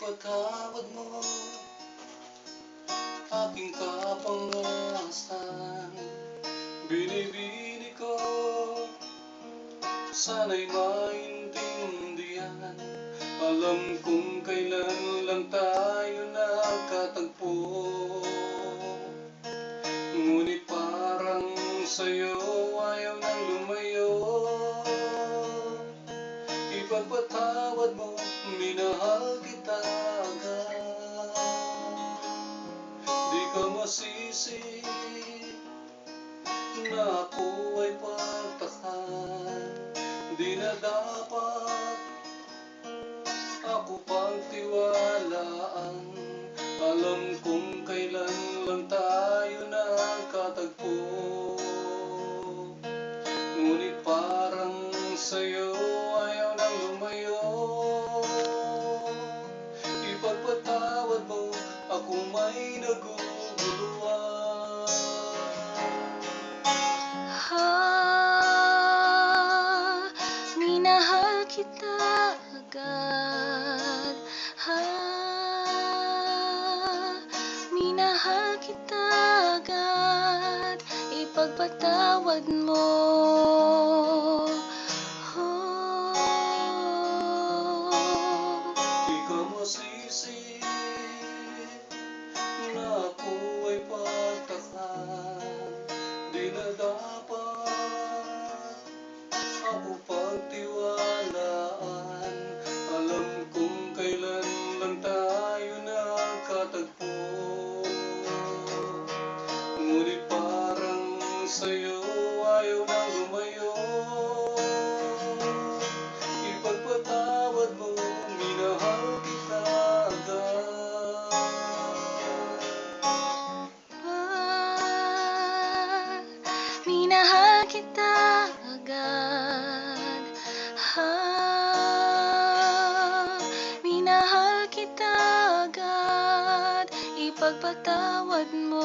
ipagpatawad mo. Aking kapangasan Binibini ko. Sana'y maintindihan. Alam kong kailan lang tayo nagkatagpo kita agad Di ka masisi na ako ay pagtakan Di na dapat may naguguluhan Ha, minahal kita agad. Ha, minahal kita agad. Ipagpatawad mo. Ako pagtiwalaan Alam kong kailan lang tayo nagkatagpo Ngunit parang sa'yo ayaw na lumayo. Ipagpatawad mo, minahal kita agad. Ah, minahal kita agad. Ipagpatawad mo.